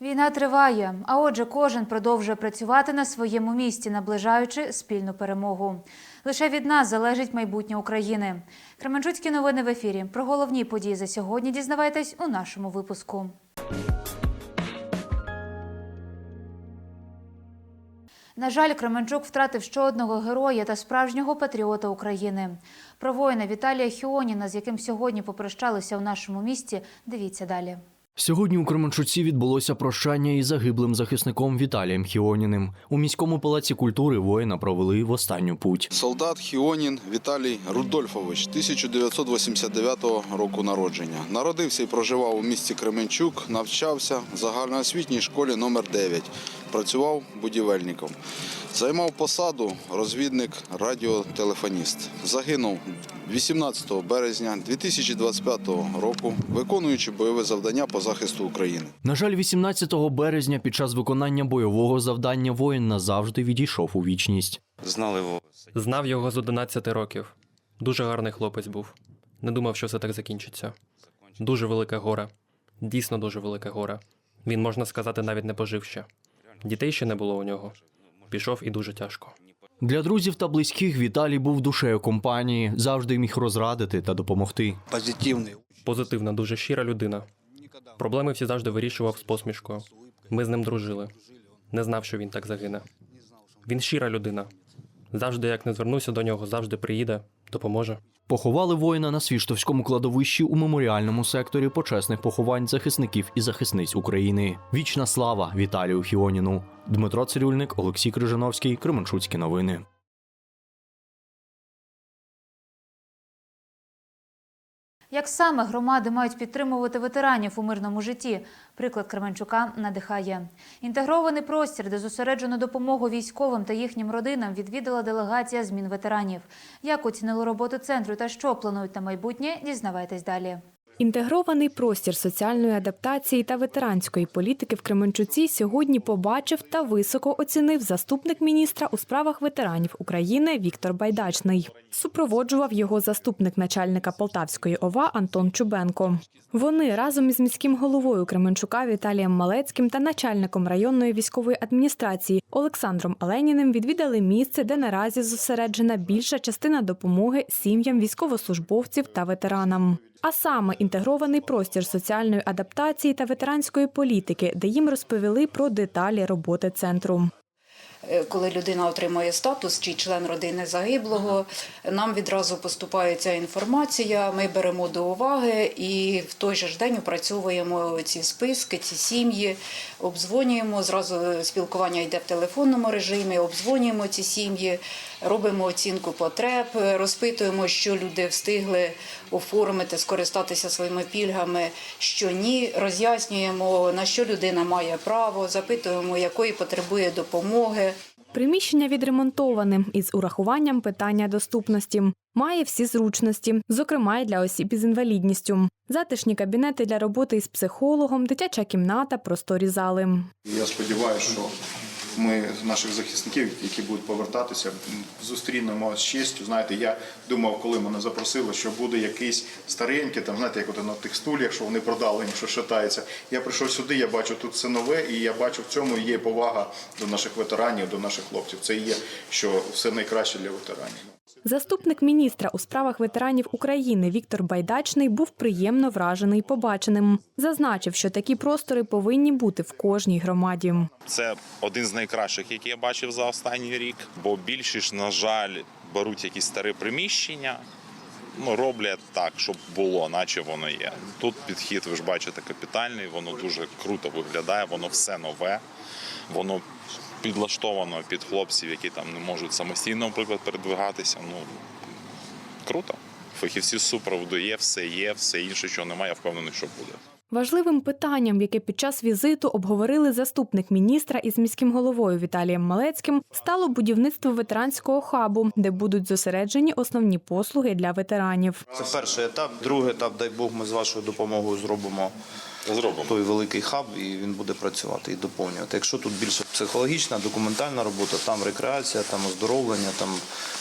Війна триває, а отже, кожен продовжує працювати на своєму місці, наближаючи спільну перемогу. Лише від нас залежить майбутнє України. Кременчуцькі новини в ефірі. Про головні події за сьогодні дізнавайтесь у нашому випуску. На жаль, Кременчук втратив ще одного героя та справжнього патріота України. Про воїна Віталія Хіоніна, з яким сьогодні попрощалися у нашому місті. Дивіться далі. Сьогодні у Кременчуці відбулося прощання із загиблим захисником Віталієм Хіоніним. У міському палаці культури воїна провели в останню путь. Солдат Хіонін Віталій Рудольфович, 1989 року народження. Народився і проживав у місті Кременчук, навчався в загальноосвітній школі номер 9 Працював будівельником. Займав посаду розвідник радіотелефоніст. Загинув 18 березня 2025 року, виконуючи бойове завдання по захисту України. На жаль, 18 березня під час виконання бойового завдання воїн назавжди відійшов у вічність. Знали його. Знав його з 11 років. Дуже гарний хлопець був. Не думав, що це так закінчиться. Дуже велике горе. Дійсно дуже велике горе. Він, можна сказати, навіть не пожив ще. Дітей ще не було у нього. Пішов і дуже тяжко. Для друзів та близьких Віталій був душею компанії, завжди міг розрадити та допомогти. Позитивний. Позитивна, дуже щира людина. Проблеми всі завжди вирішував з посмішкою. Ми з ним дружили. Не знав, що він так загине. Він щира людина. Завжди, як не звернуся до нього, завжди приїде, допоможе. Поховали воїна на Свіштовському кладовищі у меморіальному секторі почесних поховань захисників і захисниць України. Вічна слава Віталію Хіоніну. Дмитро Цирюльник, Олексій Крижановський, Кременчуцькі новини. Як саме громади мають підтримувати ветеранів у мирному житті? Приклад Кременчука надихає. Інтегрований простір, де зосереджено допомогу військовим та їхнім родинам, відвідала делегація змін ветеранів. Як оцінили роботу центру та що планують на майбутнє, дізнавайтесь далі. Інтегрований простір соціальної адаптації та ветеранської політики в Кременчуці сьогодні побачив та високо оцінив заступник міністра у справах ветеранів України Віктор Байдачний. Супроводжував його заступник начальника Полтавської ОВА Антон Чубенко. Вони разом із міським головою Кременчука Віталієм Малецьким та начальником районної військової адміністрації Олександром Оленіним відвідали місце, де наразі зосереджена більша частина допомоги сім'ям військовослужбовців та ветеранам. А саме інтегрований простір соціальної адаптації та ветеранської політики, де їм розповіли про деталі роботи центру. Е, Коли людина отримує статус чи член родини загиблого, нам відразу поступає ця інформація. Ми беремо до уваги і в той же ж день опрацьовуємо ці списки, ці сім'ї, обдзвонюємо. Зразу спілкування йде в телефонному режимі, обдзвонюємо ці сім'ї, робимо оцінку потреб, розпитуємо, що люди встигли оформити, скористатися своїми пільгами, що ні. Роз'яснюємо на що людина має право, запитуємо, якої потребує допомоги. Приміщення відремонтоване із урахуванням питання доступності. Має всі зручності, зокрема й для осіб із інвалідністю. Затишні кабінети для роботи із психологом, дитяча кімната, просторі зали. Я сподіваюся, що ми наших захисників, які будуть повертатися, зустрінемо з честю. Знаєте, я думав, коли мене запросили, що буде якийсь старенький, там знаєте, як от на тих стульях, що вони продали, що шатається. Я прийшов сюди, я бачу тут все нове, і я бачу в цьому є повага до наших ветеранів, до наших хлопців. Це є, що все найкраще для ветеранів. Заступник міністра у справах ветеранів України Віктор Байдачний був приємно вражений побаченим. Зазначив, що такі простори повинні бути в кожній громаді. Це один з найкращих, які я бачив за останній рік. Бо більшість, на жаль, беруть якісь старі приміщення. Ну, роблять так, щоб було, наче воно є. Тут підхід, ви ж бачите, капітальний, воно дуже круто виглядає, воно все нове, воно підлаштовано під хлопців, які там не можуть самостійно, наприклад, передвигатися. Ну круто. Фахівці супроводу є, все є, все інше, чого немає, я впевнений, що буде. Важливим питанням, яке під час візиту обговорили заступник міністра із міським головою Віталієм Малецьким, стало будівництво ветеранського хабу, де будуть зосереджені основні послуги для ветеранів. Це перший етап. Другий етап, дай Бог, ми з вашою допомогою зробимо Зробимо. той великий хаб, і він буде працювати і доповнювати. Якщо тут більше психологічна, документальна робота, там рекреація, там оздоровлення, там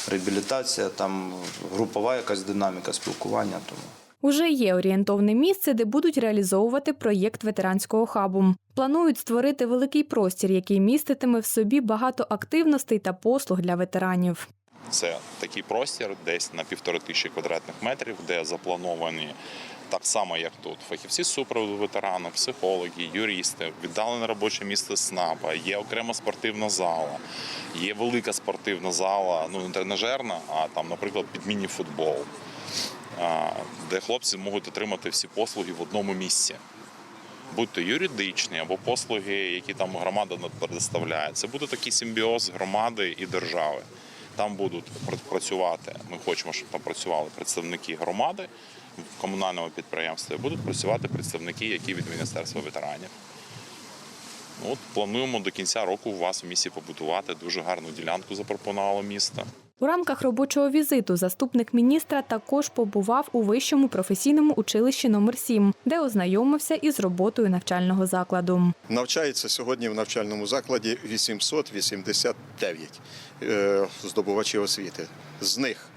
реабілітація, там групова якась динаміка спілкування. Тому Уже є орієнтовне місце, де будуть реалізовувати проєкт ветеранського хабу. Планують створити великий простір, який міститиме в собі багато активностей та послуг для ветеранів. Це такий простір, десь на півтори тисячі квадратних метрів, де заплановані так само, як тут, фахівці супроводу ветеранів, психологи, юристи, віддалене робоче місце СНАПа, є окрема спортивна зала, є велика спортивна зала, ну не тренажерна, а там, наприклад, підмінний футбол, а, де хлопці можуть отримати всі послуги в одному місці. Будь то юридичні або послуги, які там громада предоставляє. Це буде такий симбіоз громади і держави. Там будуть працювати. Ми хочемо, щоб там працювали представники громади в комунальному підприємстві. Будуть працювати представники, які від міністерства ветеранів. От плануємо до кінця року у вас в місті побудувати дуже гарну ділянку. Запропонувало місто. У рамках робочого візиту заступник міністра також побував у вищому професійному училищі номер 7 де ознайомився із роботою навчального закладу. Навчається сьогодні в навчальному закладі 889 е, здобувачів освіти. З них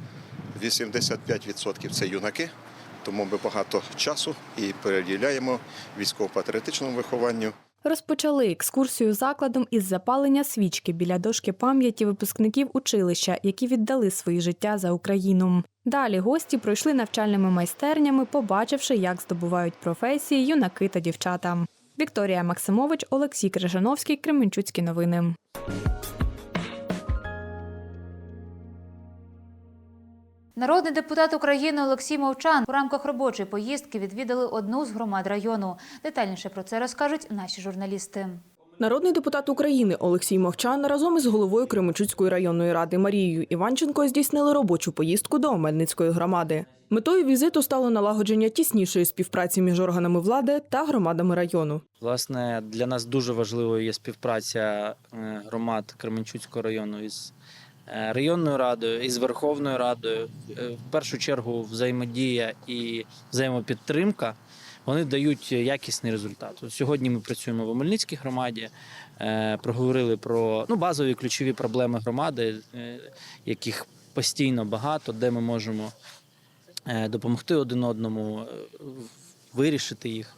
85% це юнаки, тому ми багато часу і переділяємо військово-патріотичному вихованню. Розпочали екскурсію закладом із запалення свічки біля дошки пам'яті випускників училища, які віддали свої життя за Україну. Далі гості пройшли навчальними майстернями, побачивши, як здобувають професії юнаки та дівчата. Вікторія Максимович, Олексій Крижановський, Кременчуцькі новини. Народний депутат України Олексій Мовчан у рамках робочої поїздки відвідали одну з громад району. Детальніше про це розкажуть наші журналісти. Народний депутат України Олексій Мовчан разом із головою Кременчуцької районної ради Марією Іванченко здійснили робочу поїздку до Омельницької громади. Метою візиту стало налагодження тіснішої співпраці між органами влади та громадами району. Власне, для нас дуже важливою є співпраця е, громад Кременчуцького району із районною радою, із Верховною Радою. Е, В першу чергу взаємодія і взаємопідтримка вони дають якісний результат. От сьогодні ми працюємо в Омельницькій громаді, е, проговорили про ну, базові ключові проблеми громади, е, яких постійно багато, де ми можемо е, допомогти один одному, е, вирішити їх.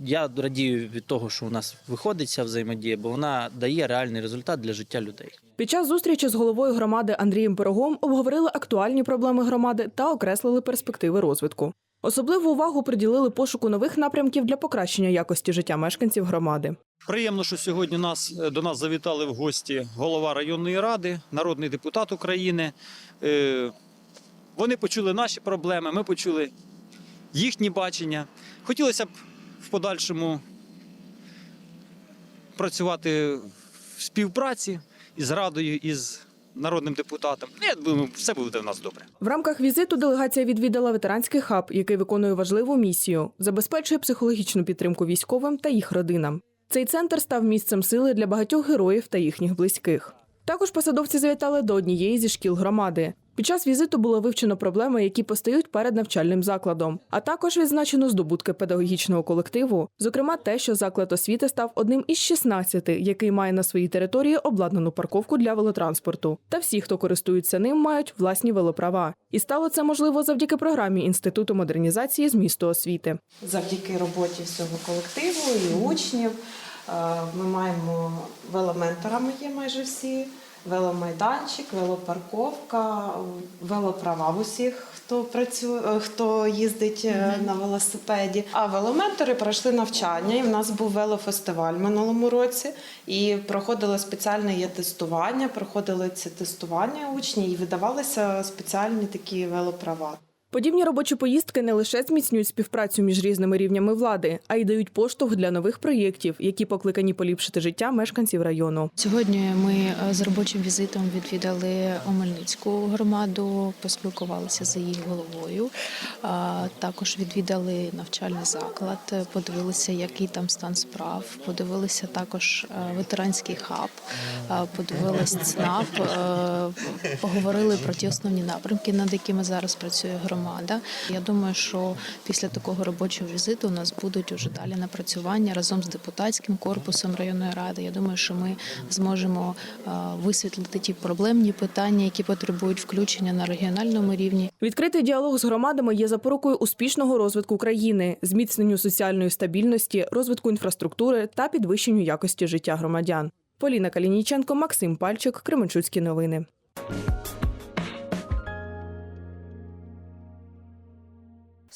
Е, Я радію від того, що у нас виходить ця взаємодія, бо вона дає реальний результат для життя людей. Під час зустрічі з головою громади Андрієм Пирогом обговорили актуальні проблеми громади та окреслили перспективи розвитку. Особливу увагу приділили пошуку нових напрямків для покращення якості життя мешканців громади. Приємно, що сьогодні нас до нас завітали в гості голова районної ради, народний депутат України. Е, Вони почули наші проблеми, ми почули їхні бачення. Хотілося б в подальшому працювати в співпраці із радою, із народним депутатом. Я думаю, все буде в нас добре. В рамках візиту делегація відвідала ветеранський хаб, який виконує важливу місію, забезпечує психологічну підтримку військовим та їх родинам. Цей центр став місцем сили для багатьох героїв та їхніх близьких. Також посадовці завітали до однієї зі шкіл громади. Під час візиту було вивчено проблеми, які постають перед навчальним закладом, а також відзначено здобутки педагогічного колективу, зокрема те, що заклад освіти став одним із 16, який має на своїй території обладнану парковку для велотранспорту. Та всі, хто користуються ним, мають власні велоправа. І стало це можливо завдяки програмі Інституту модернізації змісту освіти. завдяки роботі всього колективу і учнів. е, Ми маємо веломенторами є майже всі, веломайданчик, велопарковка, велоправа в усіх, хто працює, е, хто їздить е, на велосипеді. А веломентори пройшли навчання, і в нас був велофестиваль в минулому році. І проходило спеціальне є тестування. Проходили ці тестування учні і видавалися спеціальні такі велоправа. Подібні робочі поїздки не лише зміцнюють співпрацю між різними рівнями влади, а й дають поштовх для нових проєктів, які покликані поліпшити життя мешканців району. Сьогодні ми е, з робочим візитом відвідали Омельницьку громаду, поспілкувалися з її головою. Також відвідали навчальний заклад, подивилися, який там стан справ. Подивилися також е, ветеранський хаб, подивилися ЦНАП, е, поговорили про ті основні напрямки, над якими зараз працює громада. Громада. Я думаю, що після такого робочого візиту у нас будуть уже далі напрацювання разом з депутатським корпусом районної ради. Я думаю, що ми зможемо е, висвітлити ті проблемні питання, які потребують включення на регіональному рівні. Відкритий діалог з громадами є запорукою успішного розвитку країни, зміцненню соціальної стабільності, розвитку інфраструктури та підвищенню якості життя громадян. Поліна Калініченко, Максим Пальчик, Кременчуцькі новини.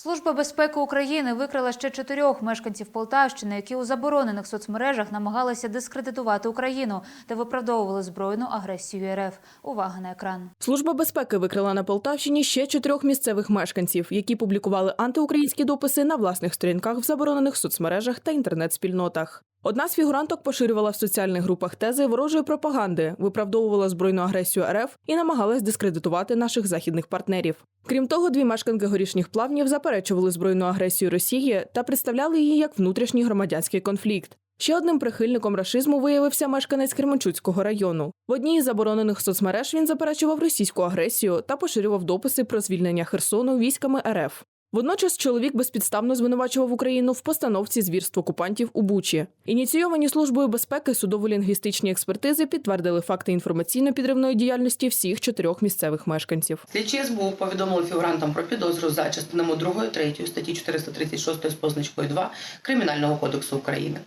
Служба безпеки України викрила ще чотирьох мешканців Полтавщини, які у заборонених соцмережах намагалися дискредитувати Україну та виправдовували збройну агресію РФ. Увага на екран. Служба безпеки викрила на Полтавщині ще чотирьох місцевих мешканців, які публікували антиукраїнські дописи на власних сторінках в заборонених соцмережах та інтернет-спільнотах. Одна з фігуранток поширювала в соціальних групах тези ворожої пропаганди, виправдовувала збройну агресію РФ і намагалась дискредитувати наших західних партнерів. Крім того, дві мешканки горішніх плавнів заперечували збройну агресію Росії та представляли її як внутрішній громадянський конфлікт. Ще одним прихильником рашизму виявився мешканець Кременчуцького району. В одній із заборонених соцмереж він заперечував російську агресію та поширював дописи про звільнення Херсону військами РФ. Водночас чоловік безпідставно звинувачував Україну в постановці звірств окупантів у Бучі. Ініційовані службою безпеки судово-лінгвістичні експертизи підтвердили факти інформаційно-підривної діяльності всіх чотирьох місцевих мешканців. Слідчі СБУ повідомили фігурантам про підозру за частинами 2 3 статті 436 з позначкою 2 Кримінального кодексу України.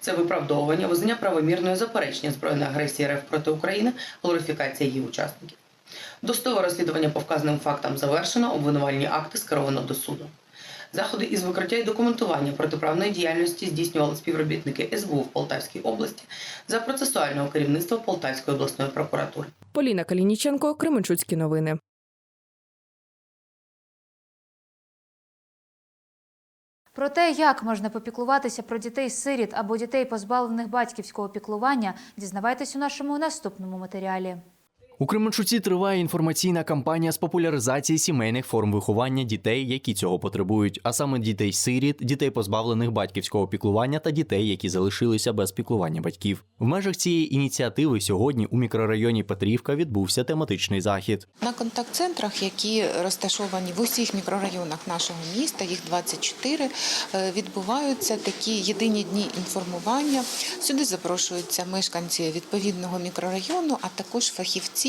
Це виправдовування, визнання правомірної заперечення збройної агресії РФ проти України, глорифікація її учасників. Достове розслідування по вказаним фактам завершено, обвинувальні акти скеровано до суду. Заходи із викриття і документування протиправної діяльності здійснювали співробітники СБУ в Полтавській області за процесуального керівництва Полтавської обласної прокуратури. Поліна Калініченко, Кременчуцькі новини. Про те, як можна попіклуватися про дітей-сиріт або дітей, позбавлених батьківського піклування, дізнавайтесь у нашому наступному матеріалі. У Кременчуці триває інформаційна кампанія з популяризації сімейних форм виховання дітей, які цього потребують, а саме дітей-сиріт, дітей, позбавлених батьківського піклування та дітей, які залишилися без піклування батьків. В межах цієї ініціативи сьогодні у мікрорайоні Петрівка відбувся тематичний захід. На контакт-центрах, які розташовані в усіх мікрорайонах нашого міста, їх 24, е, відбуваються такі єдині дні інформування. Сюди запрошуються мешканці відповідного мікрорайону, а також фахівці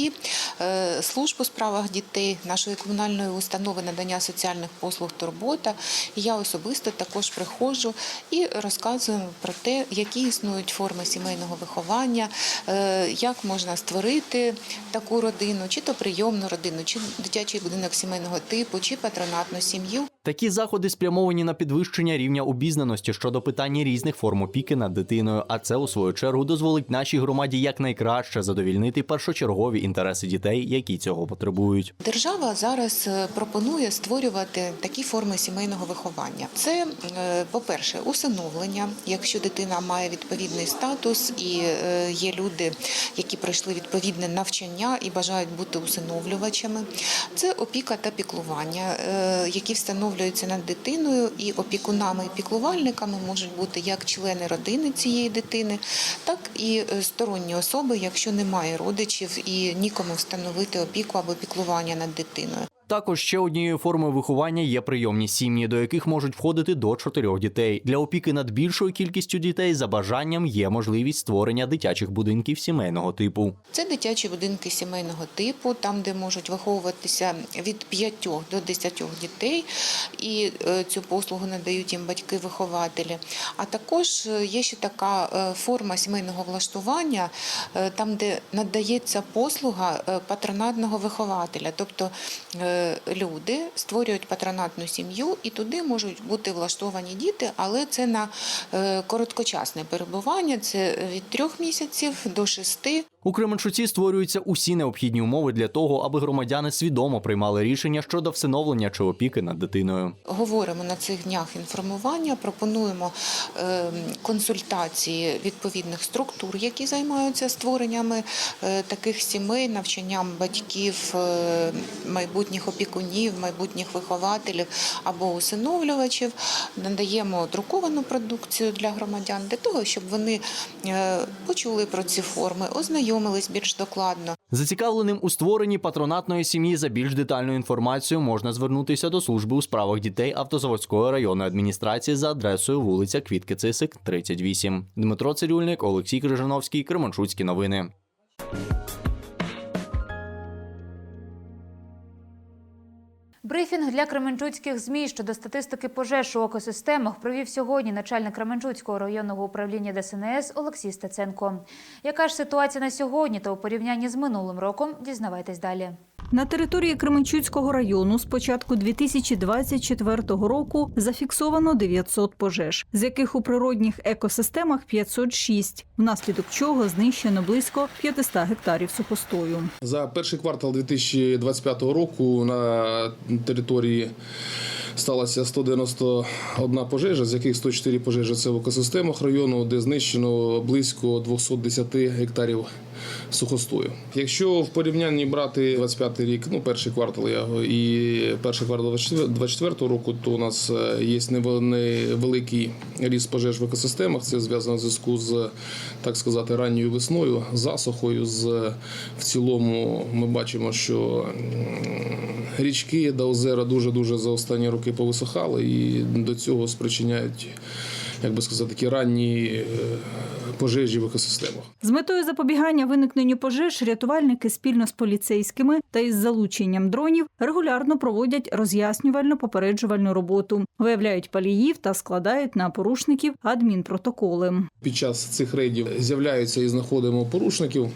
е, служб у справах дітей, нашої комунальної установи надання соціальних послуг турбота. Я особисто також приходжу і розказую про те, які існують форми сімейного виховання, е, як можна створити таку родину, чи то прийомну родину, чи дитячий будинок сімейного типу, чи патронатну сім'ю. Такі заходи спрямовані на підвищення рівня обізнаності щодо питання різних форм опіки над дитиною, а це у свою чергу дозволить нашій громаді якнайкраще задовільнити першочергові інтереси дітей, які цього потребують. Держава зараз е, пропонує створювати такі форми сімейного виховання. Це, е, по-перше, усиновлення, якщо дитина має відповідний статус і е, є люди, які пройшли відповідне навчання і бажають бути усиновлювачами. Це опіка та піклування, які встановлюються над дитиною, і опікунами і піклувальниками можуть бути як члени родини цієї дитини, так і сторонні особи, якщо немає родичів і нікому встановити опіку або піклування над дитиною. Також ще однією формою виховання є прийомні сім'ї, до яких можуть входити до чотирьох дітей. Для опіки над більшою кількістю дітей за бажанням є можливість створення дитячих будинків сімейного типу. Це дитячі будинки сімейного типу, там, де можуть виховуватися від 5 до 10 дітей, і е, цю послугу надають їм батьки-вихователі. А також е, є ще така е, форма сімейного влаштування, там, де надається послуга патронатного вихователя, тобто люди створюють патронатну сім'ю, і туди можуть бути влаштовані діти, але це на е, короткочасне перебування, це від трьох місяців до шести. У Кременчуці створюються усі необхідні умови для того, аби громадяни свідомо приймали рішення щодо всиновлення чи опіки над дитиною. Говоримо на цих днях інформування, пропонуємо е, консультації відповідних структур, які займаються створеннями е, таких сімей, навчанням батьків, е, майбутніх опікунів, майбутніх вихователів або усиновлювачів. Надаємо друковану продукцію для громадян для того, щоб вони почули про ці форми, ознайомилися ознайомились більш докладно. Зацікавленим у створенні патронатної сім'ї за більш детальною інформацією можна звернутися до служби у справах дітей Автозаводської районної адміністрації за адресою вулиця Квітки Цисик, 38. Дмитро Цирюльник, Олексій Крижановський, Кременчуцькі новини. Брифінг для кременчуцьких змі щодо статистики пожеж у екосистемах провів сьогодні начальник Кременчуцького районного управління ДСНС Олексій Стеценко. Яка ж ситуація на сьогодні та у порівнянні з минулим роком? Дізнавайтесь далі. На території Кременчуцького району з початку 2024 року зафіксовано 900 пожеж, з яких у природних екосистемах 506, внаслідок чого знищено близько 500 гектарів сухостою. За перший квартал 2025 року на території сталося 191 пожежа, з яких 104 пожежі це в екосистемах району, де знищено близько 210 гектарів сухостою. Якщо в порівнянні брати 25 рік, ну перший квартал я і перший квартал 24 року, то у нас е, є невеликий ріст пожеж в екосистемах. Це зв'язано в зв'язку з так сказати ранньою весною, засухою. З в цілому ми бачимо, що річки та озера дуже дуже за останні роки повисохали, і до цього спричиняють, як би сказати, такі ранні е, пожежі в екосистемах. З метою запобігання виникненню пожеж рятувальники спільно з поліцейськими та із залученням дронів регулярно проводять роз'яснювально попереджувальну роботу, виявляють паліїв та складають на порушників адмінпротоколи. Під час цих рейдів з'являються і знаходимо порушників.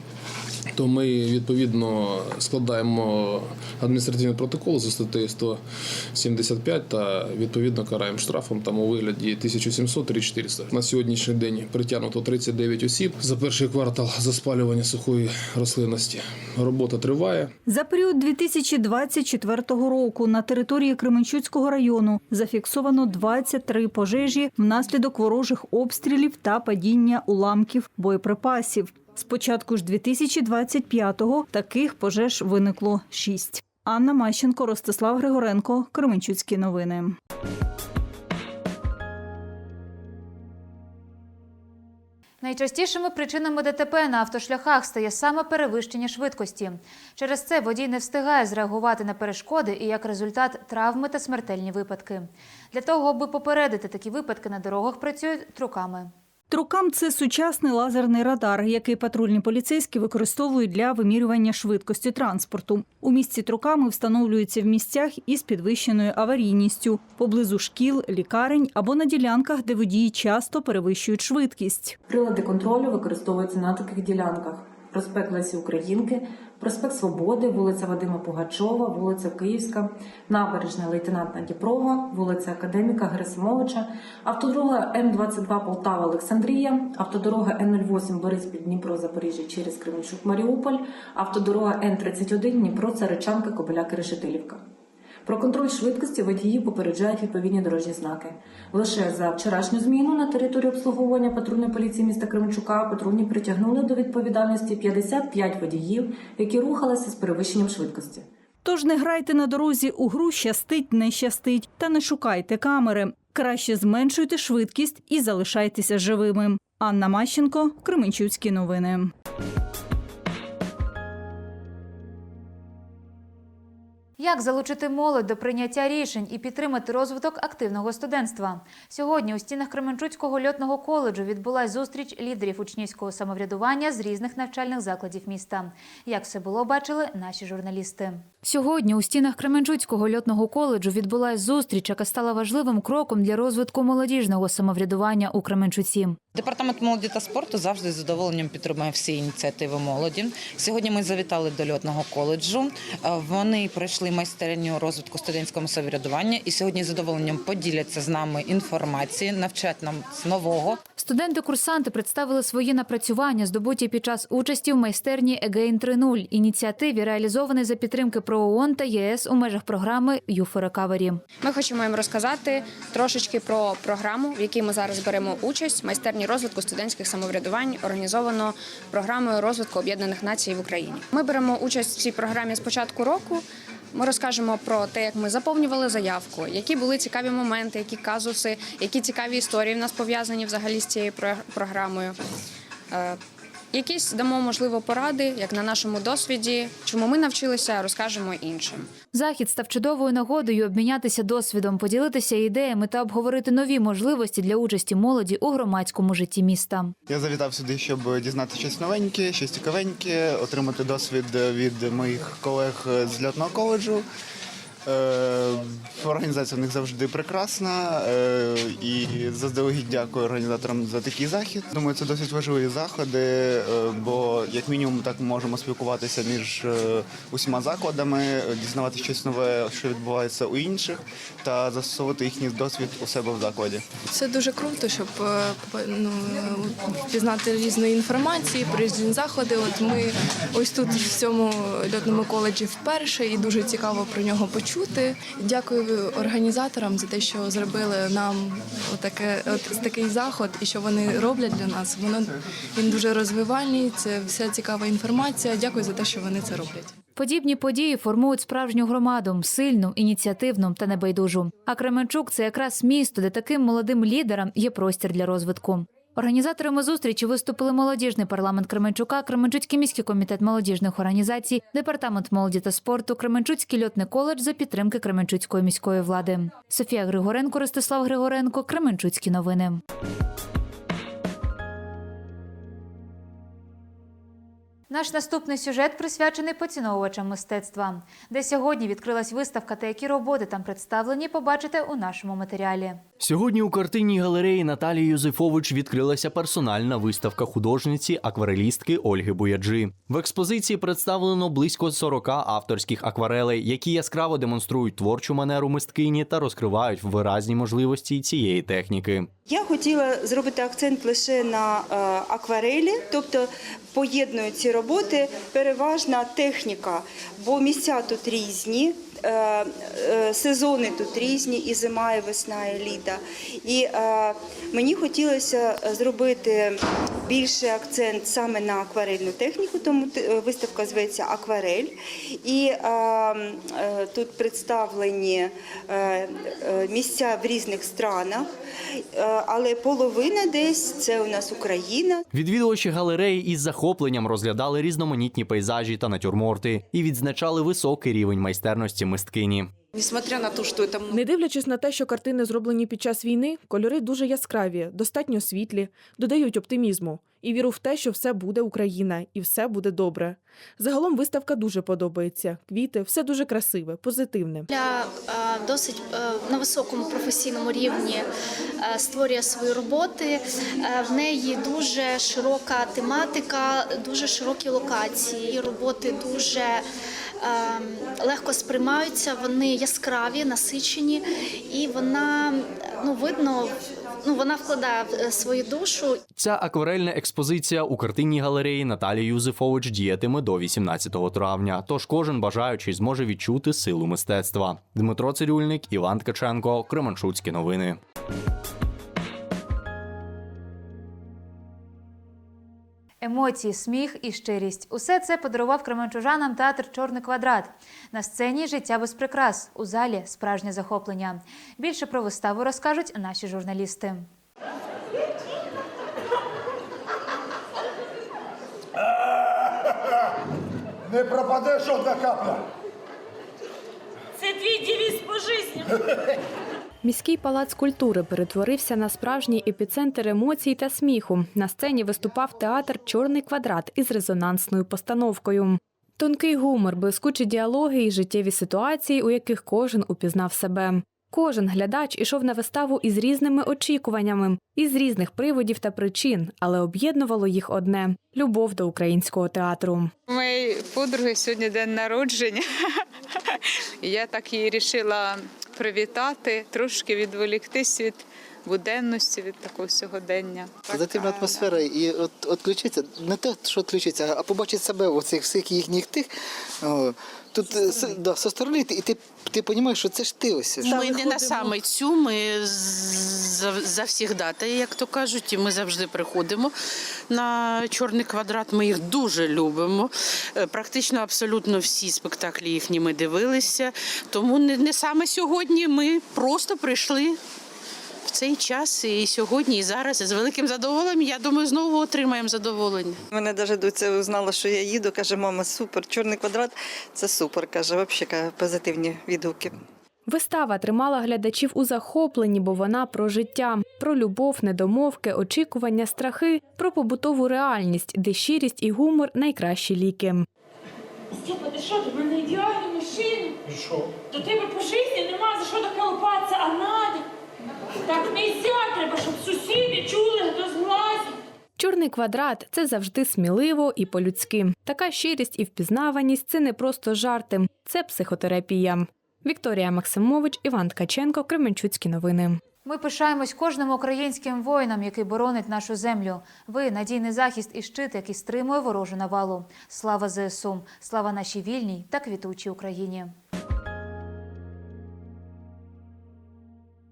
То ми відповідно складаємо адміністративний протокол за статтею 175 та відповідно караємо штрафом там у вигляді 1700 3400. На сьогоднішній день притягнуто 39 осіб за перший квартал за спалювання сухої рослинності. Робота триває. За період 2024 року на території Кременчуцького району зафіксовано 23 пожежі внаслідок ворожих обстрілів та падіння уламків боєприпасів. З початку ж 2025-го таких пожеж виникло 6. Анна Мащенко, Ростислав Григоренко, Кременчуцькі новини. Найчастішими причинами ДТП на автошляхах стає саме перевищення швидкості. Через це водій не встигає зреагувати на перешкоди і як результат травми та смертельні випадки. Для того, аби попередити такі випадки на дорогах, працюють труками. Трукам це сучасний лазерний радар, який патрульні поліцейські використовують для вимірювання швидкості транспорту. У місці труками встановлюються в місцях із підвищеною аварійністю, поблизу шкіл, лікарень або на ділянках, де водії часто перевищують швидкість. Прилади контролю використовуються на таких ділянках: проспект Українки, проспект Свободи, вулиця Вадима Пугачова, вулиця Київська, набережна лейтенанта Діпрова, вулиця Академіка Герасимовича, автодорога М22 Полтава Олександрія, автодорога Н08 Бориспіль Дніпро Запоріжжя через Кременчук Маріуполь, автодорога Н31 Дніпро Царичанка Кобиляки Решетилівка. Про контроль швидкості водії попереджають відповідні дорожні знаки. Лише за вчорашню зміну на території обслуговування патрульної поліції міста Кременчука патрульні притягнули до відповідальності 55 водіїв, які рухалися з перевищенням швидкості. Тож не грайте на дорозі у гру щастить, не щастить, та не шукайте камери. Краще зменшуйте швидкість і залишайтеся живими. Анна Мащенко, Кременчуцькі новини. Як залучити молодь до прийняття рішень і підтримати розвиток активного студентства? Сьогодні у стінах Кременчуцького льотного коледжу відбулась зустріч лідерів учнівського самоврядування з різних навчальних закладів міста. Як все було, бачили наші журналісти. Сьогодні у стінах Кременчуцького льотного коледжу відбулась зустріч, яка стала важливим кроком для розвитку молодіжного самоврядування у Кременчуці. Департамент молоді та спорту завжди з задоволенням підтримує всі ініціативи молоді. Сьогодні ми завітали до льотного коледжу. Е, Вони пройшли майстерню розвитку студентського самоврядування і сьогодні з задоволенням поділяться з нами інформацією, навчать нам з нового. Студенти-курсанти представили свої напрацювання, здобуті під час участі в майстерні Егейн 3.0 – ініціативі, реалізованій за підтримки ПРООН та ЄС у межах програми «ЮФО Рекавері». Ми хочемо їм розказати трошечки про програму, в якій ми зараз беремо участь. Майстерні розвитку студентських самоврядувань організовано програмою розвитку Об'єднаних Націй в Україні. Ми беремо участь в цій програмі з початку року. Ми розкажемо про те, як ми заповнювали заявку, які були цікаві моменти, які казуси, які цікаві історії в нас пов'язані взагалі з цією про- програмою. Якісь дамо можливо поради, як на нашому досвіді, чому ми навчилися, розкажемо іншим. Захід став чудовою нагодою обмінятися досвідом, поділитися ідеями та обговорити нові можливості для участі молоді у громадському житті міста. Я завітав сюди, щоб дізнатися щось новеньке, щось цікавеньке, отримати досвід від моїх колег з льотного коледжу. Е, Організація в них завжди прекрасна е, і заздалегідь дякую організаторам за такий захід. Думаю, це досить важливі заходи, е, бо як мінімум так ми можемо спілкуватися між усіма закладами, дізнавати щось нове, що відбувається у інших, та застосовувати їхній досвід у себе в закладі. Це дуже круто, щоб ну, пізнати різної інформації про різні заходи. От ми ось тут в цьому льотному коледжі вперше і дуже цікаво про нього почути. Дякую організаторам за те, що зробили нам отаке, от такий заход і що вони роблять для нас. Воно він дуже розвивальний. Це вся цікава інформація. Дякую за те, що вони це роблять. Подібні події формують справжню громаду, сильну, ініціативну та небайдужу. А Кременчук це якраз місто, де таким молодим лідерам є простір для розвитку. Організаторами зустрічі виступили молодіжний парламент Кременчука, Кременчуцький міський комітет молодіжних організацій, департамент молоді та спорту, Кременчуцький льотний коледж за підтримки Кременчуцької міської влади. Софія Григоренко, Ростислав Григоренко, Кременчуцькі новини. Наш наступний сюжет присвячений поціновувачам мистецтва, де сьогодні відкрилась виставка та які роботи там представлені, побачите у нашому матеріалі. Сьогодні у картинній галереї Наталії Юзефович відкрилася персональна виставка художниці акварелістки Ольги Бояджи. В експозиції представлено близько 40 авторських акварелей, які яскраво демонструють творчу манеру мисткині та розкривають виразні можливості цієї техніки. Я хотіла зробити акцент лише на е, акварелі, тобто поєдную ці роботи переважна техніка, бо місця тут різні. Е, е, Сезони тут різні, і зима, і весна, і літа. І е, мені хотілося зробити більший акцент саме на акварельну техніку, тому виставка зветься Акварель. І тут представлені місця в різних странах, але половина десь це у нас Україна. Відвідувачі галереї із захопленням розглядали різноманітні пейзажі та натюрморти і відзначали високий рівень майстерності мисткині. Несмотря на те, що там... не дивлячись на те, що картини зроблені під час війни, кольори дуже яскраві, достатньо світлі, додають оптимізму і віру в те, що все буде Україна і все буде добре. Загалом виставка дуже подобається. Квіти, все дуже красиве, позитивне. Для е, досить е, на високому професійному рівні е, створює свої роботи. В неї дуже широка тематика, дуже широкі локації. Її роботи дуже легко сприймаються, вони яскраві, насичені, і вона ну видно, ну вона вкладає свою душу. Ця акварельна експозиція у картинній галереї Наталії Юзефович діятиме до 18 травня. Тож кожен бажаючий зможе відчути силу мистецтва. Дмитро Цирюльник, Іван Ткаченко, Кременчуцькі новини. Емоції, сміх і щирість усе це подарував кременчужанам театр Чорний квадрат. На сцені життя без прикрас, у залі справжнє захоплення. Більше про виставу розкажуть наші журналісти. Не пропаде жодна капля. Це твій девіз по житті. Міський палац культури перетворився на справжній епіцентр емоцій та сміху. На сцені виступав театр Чорний квадрат із резонансною постановкою. Тонкий гумор, блискучі діалоги і життєві ситуації, у яких кожен упізнав себе. Кожен глядач ішов на виставу із різними очікуваннями, із різних приводів та причин, але об'єднувало їх одне любов до українського театру. У моєї подруги сьогодні день народження. Я так її вирішила привітати, трошки відволіктись від буденності, від такого сьогодення. Позитивна атмосфера і от відключитися, не те, що відключитися, а побачити себе в цих всіх їхніх тих. О, тут е, да, со сторони, і ти, ти розумієш, що це ж ти ось. Ми не на саме цю, ми завсігдати, як то кажуть, і ми завжди приходимо на чорний квадрат. Ми їх дуже любимо. Е, Практично абсолютно всі спектаклі їхні ми дивилися. Тому не, не саме сьогодні ми просто прийшли цей час і сьогодні, і зараз і з великим задоволенням. Я думаю, знову отримаємо задоволення. Мене навіть доця узнала, що я їду, каже, мама, супер, чорний квадрат це супер. каже, взагалі каже, позитивні відгуки. Вистава тримала глядачів у захопленні, бо вона про життя, про любов, недомовки, очікування, страхи, про побутову реальність, де щирість і гумор найкращі ліки. Степа, ти що, до мене ідеальний мужчина? І що? До тебе по житті нема за що доколупатися, а надо. Так нельзя, треба, щоб сусіди чули, хто зглазить. Чорний квадрат це завжди сміливо і по-людськи. Така щирість і впізнаваність це не просто жарти, це психотерапія. Вікторія Максимович, Іван Ткаченко, Кременчуцькі новини. Ми пишаємось кожним українським воїнам, який боронить нашу землю. Ви надійний захист і щит, який стримує ворожу навалу. Слава ЗСУ! Слава нашій вільній та квітучій Україні!